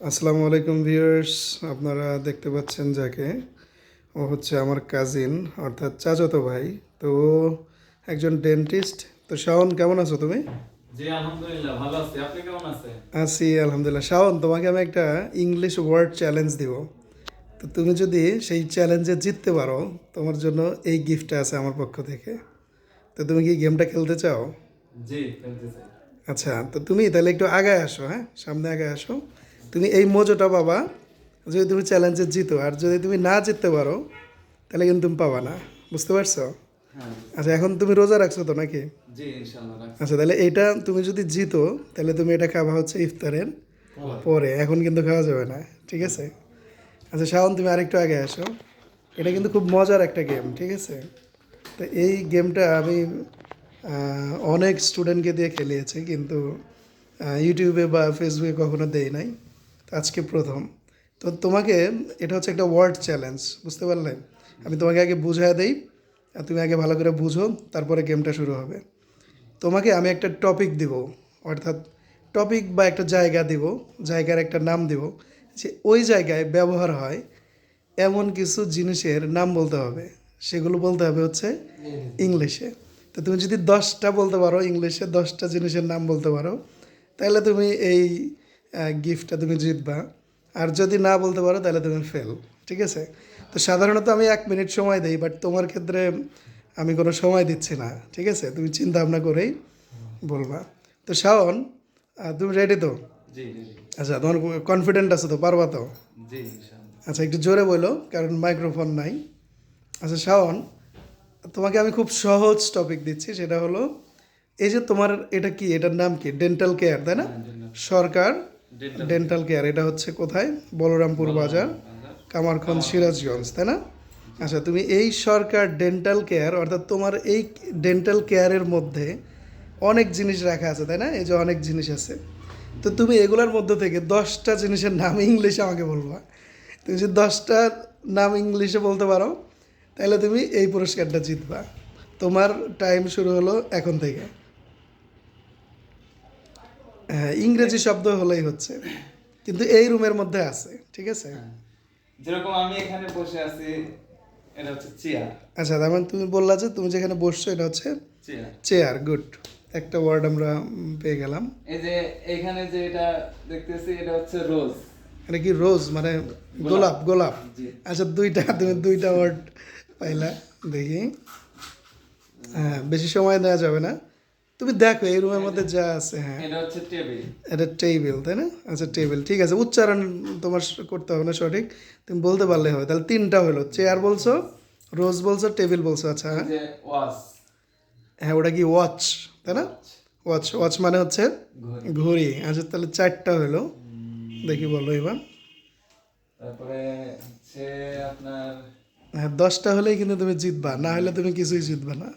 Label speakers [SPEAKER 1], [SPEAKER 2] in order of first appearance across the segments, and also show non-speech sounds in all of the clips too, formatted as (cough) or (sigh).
[SPEAKER 1] আসসালামু আলাইকুম ভিউয়ার্স আপনারা দেখতে পাচ্ছেন যাকে। ও হচ্ছে আমার কাজিন অর্থাৎ চাচাতো ভাই। তো ও একজন ডেন্টিস্ট তো শাওন কেমন আছো তুমি?
[SPEAKER 2] আছি।
[SPEAKER 1] আলহামদুলিল্লাহ। শাওন তোমাকে আমি একটা ইংলিশ ওয়ার্ড চ্যালেঞ্জ দিব। তো তুমি যদি সেই চ্যালেঞ্জে জিততে পারো তোমার জন্য এই গিফটটা আছে আমার পক্ষ থেকে। তো তুমি কি গেমটা খেলতে চাও?
[SPEAKER 2] জি খেলতে চাই।
[SPEAKER 1] আচ্ছা তো তুমি তাহলে একটু আগে আসো হ্যাঁ? সামনে আগে আসো। তুমি এই মজোটা পাবা যদি তুমি চ্যালেঞ্জে জিতো। আর যদি তুমি না জিততে পারো তাহলে কিন্তু তুমি পাবা না। বুঝতে পারছ?
[SPEAKER 2] হ্যাঁ।
[SPEAKER 1] আচ্ছা এখন তুমি রোজা রাখছো তো নাকি? আচ্ছা তাহলে এইটা তুমি যদি জিতো তাহলে তুমি এটা খাবা হচ্ছে ইফতারের পরে। এখন কিন্তু খাওয়া যাবে না ঠিক আছে? আচ্ছা শাওন তুমি আরেকটু আগে আসো। এটা কিন্তু খুব মজার একটা গেম ঠিক আছে? তো এই গেমটা আমি অনেক স্টুডেন্টকে দিয়ে খেলিয়েছি কিন্তু ইউটিউবে বা ফেসবুকে কখনো দেই নাই। আজকে প্রথম। তো তোমাকে এটা হচ্ছে একটা ওয়ার্ড চ্যালেঞ্জ বুঝতে পারলে? আমি তোমাকে আগে বুঝায় দিই আর তুমি আগে ভালো করে বুঝো তারপরে গেমটা শুরু হবে। তোমাকে আমি একটা টপিক দিব অর্থাৎ টপিক বা একটা জায়গা দিব জায়গার একটা নাম দিব যে ওই জায়গায় ব্যবহার হয় এমন কিছু জিনিসের নাম বলতে হবে। সেগুলো বলতে হবে হচ্ছে ইংলিশে। তো তুমি যদি দশটা বলতে পারো ইংলিশে দশটা জিনিসের নাম বলতে পারো তাহলে তুমি এই গিফটটা তুমি জিতবা। আর যদি না বলতে পারো তাহলে তুমি ফেল ঠিক আছে? তো সাধারণত আমি এক মিনিট সময় দিই বাট তোমার ক্ষেত্রে আমি কোনো সময় দিচ্ছি না ঠিক আছে? তুমি চিন্তা ভাবনা করেই বলবা। তো শাওন তুমি রেডি তো? আচ্ছা তোমার কনফিডেন্ট আছে তো পারবা তো? আচ্ছা একটু জোরে বলো কারণ মাইক্রোফোন নাই। আচ্ছা শাওন তোমাকে আমি খুব সহজ টপিক দিচ্ছি সেটা হলো এই যে তোমার এটা কি এটার নাম কি? ডেন্টাল কেয়ার তাই না? সরকার
[SPEAKER 2] Dental
[SPEAKER 1] ডেন্টাল কেয়ার এটা হচ্ছে কোথায়? বলরামপুর বাজার কামারখন্দ সিরাজগঞ্জ তাই না? আচ্ছা তুমি এই সরকার ডেন্টাল কেয়ার অর্থাৎ তোমার এই ডেন্টাল কেয়ারের মধ্যে অনেক জিনিস রাখা আছে তাই না? এই যে অনেক জিনিস আছে। তো তুমি এগুলোর মধ্যে থেকে দশটা জিনিসের নাম ইংলিশে আমাকে বলবা। তুমি যদি দশটার নাম ইংলিশে বলতে পারো তাহলে তুমি এই পুরস্কারটা জিতবা। তোমার টাইম শুরু হলো এখন থেকে। হ্যাঁ ইংরেজি শব্দ হলেই হচ্ছে। কিন্তু এই রুমের মধ্যে আছে ঠিক আছে?
[SPEAKER 2] যেরকম আমি এখানে বসে আছি এটা হচ্ছে চেয়ার।
[SPEAKER 1] আচ্ছা তার মানে তুমি বললা যে তুমি যেখানে বসছো এটা হচ্ছে
[SPEAKER 2] চেয়ার।
[SPEAKER 1] Chair good. একটা ওয়ার্ড আমরা পেয়ে গেলাম।
[SPEAKER 2] এই যে এখানে যে এটা দেখতেছি এটা হচ্ছে রোজ।
[SPEAKER 1] এটা কি রোজ? মানে গোলাপ গোলাপ। আচ্ছা দুইটা তুমি দুইটা ওয়ার্ড পাইলা দেখি। হ্যাঁ বেশি সময় দেওয়া যাবে না। তুমি দেখো এই রুমের মধ্যে যা আছে হ্যাঁ।
[SPEAKER 2] এটা হচ্ছে টেবিল
[SPEAKER 1] এটা টেবিল তাই না? আচ্ছা টেবিল ঠিক আছে। উচ্চারণ তোমার করতে হবে না সঠিক। তুমি বলতে পারলে হবে। তাহলে তিনটা হলো চেয়ার বলছো রোজ বলছো টেবিল বলছো আচ্ছা হ্যাঁ। হ্যাঁ ওটা কি ওয়াচ তাই না? ওয়াচ ওয়াচ মানে হচ্ছে
[SPEAKER 2] ঘড়ি।
[SPEAKER 1] আচ্ছা তাহলে চারটা হলো। দেখি বলো এবার।
[SPEAKER 2] তারপরে হচ্ছে আপনার
[SPEAKER 1] হ্যাঁ দশটা হলেই কিন্তু তুমি জিতবা। না হলে তুমি কিছুই জিতবা না।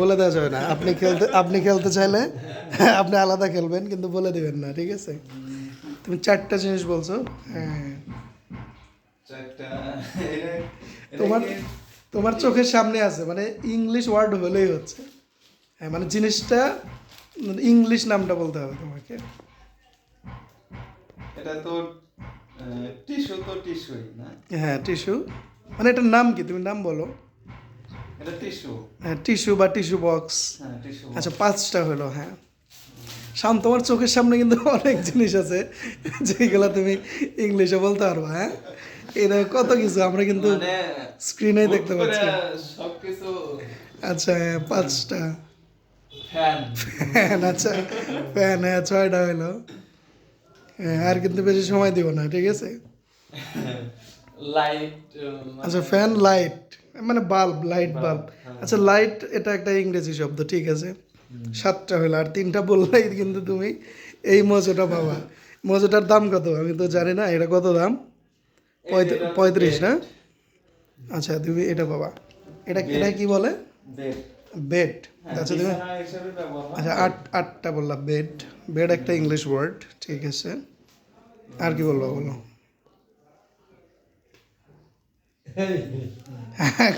[SPEAKER 1] বলে দেওয়া যাবে না। আপনি খেলতে আপনি খেলতে চাইলে আপনি আলাদা খেলবেন কিন্তু বলে দিবেন না ঠিক আছে? তুমি চারটা জিনিস বলছো? হ্যাঁ। তোমার তোমার চোখের সামনে আছে মানে ইংলিশ ওয়ার্ড হলেই হচ্ছে। হ্যাঁ মানে জিনিসটা ইংলিশ নামটা বলতে হবে তোমাকে।
[SPEAKER 2] এটা তো টিস্যু তো টিস্যুই না?
[SPEAKER 1] হ্যাঁ টিস্যু। মানে এটার নাম কি? তুমি নাম বলো।
[SPEAKER 2] এটা টিস্যু
[SPEAKER 1] হ্যাঁ টিস্যু বা টিস্যু বক্স
[SPEAKER 2] হ্যাঁ
[SPEAKER 1] আচ্ছা পাঁচটা হলো হ্যাঁ। শাম তোমার চোখের সামনে কিন্তু অনেক জিনিস আছে যেগুলো তুমি ইংলিশে বলতে পারবা হ্যাঁ। এটা কত কিছু আমরা কিন্তু
[SPEAKER 2] মানে
[SPEAKER 1] স্ক্রিনে দেখতে পাচ্ছি।
[SPEAKER 2] সবকিছু
[SPEAKER 1] আচ্ছা হ্যাঁ পাঁচটা।
[SPEAKER 2] ফ্যান
[SPEAKER 1] আচ্ছা ফ্যান হ্যাঁ ছয়টা হলো। হ্যাঁ আর কিন্তু বেশি সময় দিব না ঠিক আছে? (laughs)
[SPEAKER 2] লাইট
[SPEAKER 1] আচ্ছা ফ্যান লাইট মানে বাল্ব লাইট বাল্ব আচ্ছা লাইট এটা একটা ইংরেজি শব্দ ঠিক আছে? সাতটা হলো আর তিনটা বললাই কিন্তু তুমি এই মজোটা পাবা। মজোটার দাম কত? আমি তো জানি না এটা কত দাম? পঁয়ত- পঁয়ত্রিশ না? আচ্ছা তুমি এটা পাবা। এটা এটা কি বলে?
[SPEAKER 2] বেড
[SPEAKER 1] বেড আচ্ছা তুমি
[SPEAKER 2] হয়।
[SPEAKER 1] আচ্ছা আট আটটা বললাম বেড বেড একটা ইংলিশ ওয়ার্ড ঠিক আছে? আর কি বলব বলো হ্যাঁ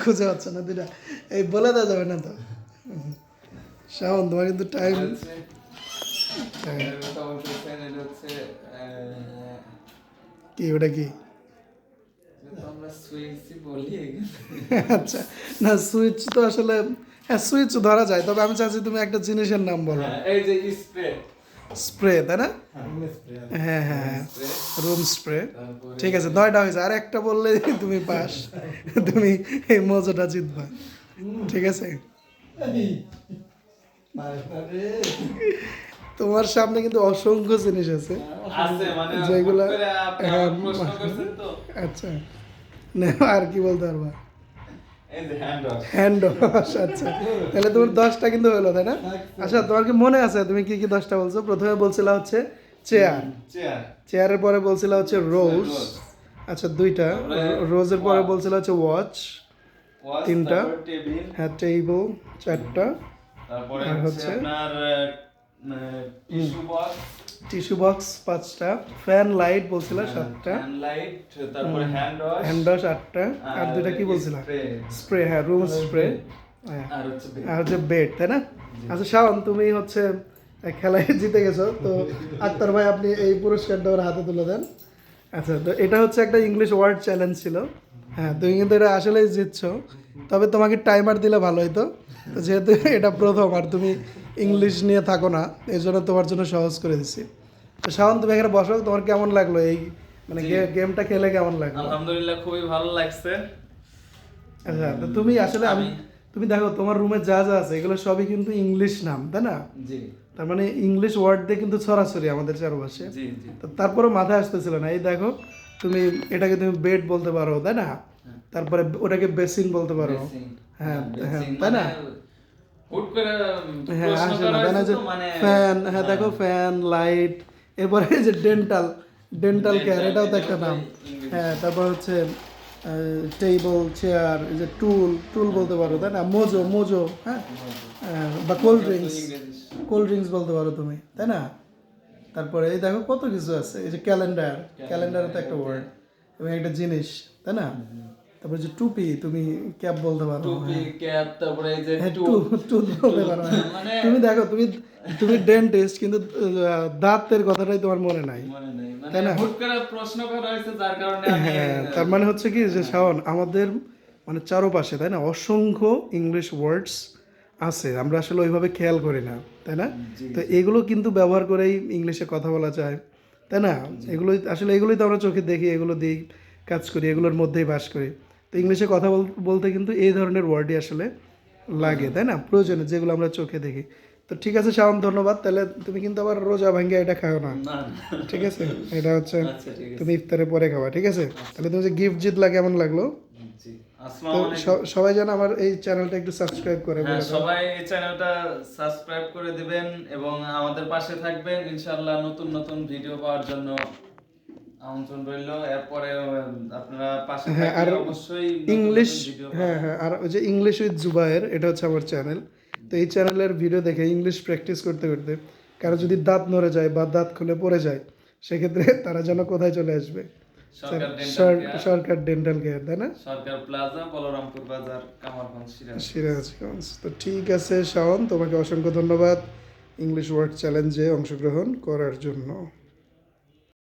[SPEAKER 1] খুঁজে পাচ্ছে না দুটা এই বলে দেওয়া যাবে না তো। শাওন তোমার কিন্তু টাইম হ্যাঁ। কি ওটা কি?
[SPEAKER 2] আমরা সুইচই বলি
[SPEAKER 1] আচ্ছা না সুইচ তো আসলে হ্যাঁ সুইচ ধরা যায় তবে আমি চাচ্ছি তুমি একটা জিনিসের নাম বলো।
[SPEAKER 2] হ্যাঁ, এই যে স্প্রে
[SPEAKER 1] স্প্রে তাই না? হ্যাঁ হ্যাঁ হ্যাঁ। রুম স্প্রে ঠিক আছে নয়টা হয়েছে। আর একটা বললে তুমি পাস। তুমি এই মজাটা জিতবা। ঠিক আছে? তোমার সামনে কিন্তু অসংখ্য জিনিস আছে।
[SPEAKER 2] আছে মানে
[SPEAKER 1] যেগুলা- হ্যাঁ, আচ্ছা। না আর কি বলতে পারবা?
[SPEAKER 2] হ্যান্ড ওয়াশ
[SPEAKER 1] আচ্ছা। তাহলে তোমার দশটা কিন্তু হলো তাই না? আচ্ছা তোমার কি মনে আছে? তুমি কি কি দশটা বলছো? প্রথমে বলছিলা হচ্ছে চেয়ার।
[SPEAKER 2] চেয়ার
[SPEAKER 1] চেয়ারের পরে বলছিলা হচ্ছে রোজ। আচ্ছা দুইটা। রোজের পরে। বলছিলা হচ্ছে ওয়াচ তিনটা। হ্যাঁ টেবিল চারটা। আর
[SPEAKER 2] হচ্ছে
[SPEAKER 1] হচ্ছে?
[SPEAKER 2] আপনার টিস্যু বক্স
[SPEAKER 1] পাঁচটা ফ্যান লাইট বলছিলা সাতটা।
[SPEAKER 2] হ্যান্ড লাইট তারপরে হ্যান্ড ওয়াশ।
[SPEAKER 1] হ্যান্ড ওয়াশ আটটা। আর দুইটা কি বলছিলা?
[SPEAKER 2] স্প্রে।
[SPEAKER 1] হ্যাঁ রুম স্প্রে। হ্যাঁ।
[SPEAKER 2] আর হচ্ছে
[SPEAKER 1] আর হচ্ছে বেড তাই না? আচ্ছা শাওন তুমি হচ্ছে খেলায় (laughs) জিতে গেছো। তো (laughs) আক্তার ভাই আপনি এই পুরস্কারটা ওর হাতে তুলে দেন। আচ্ছা তো এটা হচ্ছে একটা ইংলিশ ওয়ার্ড চ্যালেঞ্জ ছিল। হ্যাঁ তুমি কিন্তু এটা আসলেই জিতছো। তবে তোমাকে টাইমার দিলে ভালো হতো তো যেহেতু এটা প্রথম আর তুমি ইংলিশ নিয়ে থাকো না এই জন্য তোমার জন্য সহজ করে দিচ্ছি তো শাওন তুমি এখানে বসো তোমার কেমন লাগল এই মানে গেমটা খেলে কেমন লাগল?
[SPEAKER 2] আলহামদুলিল্লাহ খুবই ভালো লাগছে।
[SPEAKER 1] আচ্ছা তো তুমি আসলে আমি তুমি দেখো তোমার রুমে যা যা আছে এগুলো সবই কিন্তু ইংলিশ নাম তাই না?
[SPEAKER 2] জি।
[SPEAKER 1] তার মানে ইংলিশ ওয়ার্ড দিয়ে কিন্তু ছড়াছড়ি আমাদের চারপাশে।
[SPEAKER 2] জি জি।
[SPEAKER 1] তো তারপরে মাথায় আসতেছিল না এই দেখো তুমি এটাকে তুমি বেড বলতে পারো তাই না? তারপরে ওটাকে বেসিন বলতে পারো। হ্যাঁ হ্যাঁ তাই না?
[SPEAKER 2] মানে
[SPEAKER 1] হ্যাঁ আসে
[SPEAKER 2] করা
[SPEAKER 1] না তাই না
[SPEAKER 2] হয়েছে
[SPEAKER 1] যে
[SPEAKER 2] তো মানে
[SPEAKER 1] ফ্যান হ্যাঁ দেখো ফ্যান লাইট এরপরে যে ডেন্টাল ডেন্টাল কেয়ার এটাও তো একটা নাম। হ্যাঁ তারপর হচ্ছে টেবিল চেয়ার এই যে টুল টুল বলতে পারো তাই না? মোজো মোজো হ্যাঁ? আহ, বা কোল্ড ড্রিঙ্কস কোল্ড ড্রিঙ্কস বলতে পারো তুমি তাই না? তারপরে এই দেখো কত কিছু আছে এই যে ক্যালেন্ডার ক্যালেন্ডার তো একটা ওয়ার্ড এবং একটা জিনিস তাই না? তারপরে যে টুপি তুমি ক্যাপ বলতে পারো
[SPEAKER 2] টুপি ক্যাপ তারপরে এই যে
[SPEAKER 1] হ্যাঁ, টু- টুথ বলতে পারো হ্যাঁ। (laughs)
[SPEAKER 2] মানে
[SPEAKER 1] তুমি দেখো তুমি তুমি ডেন্টিস্ট কিন্তু দাঁতের কথাটাই তোমার মনে নাই।
[SPEAKER 2] মনে নেই।
[SPEAKER 1] তাই
[SPEAKER 2] মানে
[SPEAKER 1] না?
[SPEAKER 2] প্রশ্ন করা হয়েছে যার কারণে
[SPEAKER 1] হ্যাঁ তার মানে হচ্ছে কি যে শাওন আমাদের মানে চারপাশে তাই না? অসংখ্য ইংলিশ ওয়ার্ডস আছে। আমরা আসলে ওইভাবে খেয়াল করি না তাই না? তো এগুলো কিন্তু ব্যবহার করেই ইংলিশে কথা বলা যায় তাই না? এগুলোই আসলে এগুলোই তো আমরা চোখে দেখি এগুলো দিই কাজ করি এগুলোর মধ্যেই বাস করি। তো ইংলিশে কথা বলতে কিন্তু এই ধরনের ওয়ার্ডই আসলে লাগে তাই না? প্রয়োজনে যেগুলো আমরা চোখে দেখি। তো ঠিক আছে শাওন ধন্যবাদ। তাহলে তুমি কিন্তু আবার রোজা ভাঙ্গে এটা খাও না। ঠিক আছে? এটা হচ্ছে
[SPEAKER 2] আচ্ছা
[SPEAKER 1] তুমি ইফতারের পরে খাওয়া ঠিক আছে? তাহলে তুমি যে গিফট জিতলা কেমন লাগল? তো সবাই যেন আমার এই চ্যানেলটা একটু সাবস্ক্রাইব করে
[SPEAKER 2] হ্যাঁ সবাই এই চ্যানেলটা সাবস্ক্রাইব করে দিবেন এবং আমাদের পাশে থাকবেন। ইনশাআল্লাহ নতুন নতুন ভিডিও পাওয়ার জন্য। আমন্ত্রণ রইল। এরপরে আপনারা পাশে
[SPEAKER 1] হ্যাঁ, আর
[SPEAKER 2] অবশ্যই
[SPEAKER 1] ইংলিশ হ্যাঁ হ্যাঁ আর ওই যে ইংলিশ উইথ জুবায়ের এটা হচ্ছে আমার চ্যানেল তো এই চ্যানেলের ভিডিও দেখে ইংলিশ প্র্যাকটিস করতে করতে কারও যদি দাঁত নড়ে যায় বা দাঁত খুলে পড়ে যায় সেক্ষেত্রে (laughs) তারা যেন কোথায় চলে আসবে?
[SPEAKER 2] Sarkar dental care,
[SPEAKER 1] Sarkar dental care তাই না?
[SPEAKER 2] সরকার প্লাজা বলরামপুর বাজার কামারগঞ্জ সিরাজ
[SPEAKER 1] সিরাজগঞ্জ। তো ঠিক আছে শাওন তোমাকে অসংখ্য ধন্যবাদ ইংলিশ ওয়ার্ড চ্যালেঞ্জে অংশগ্রহণ করার জন্য।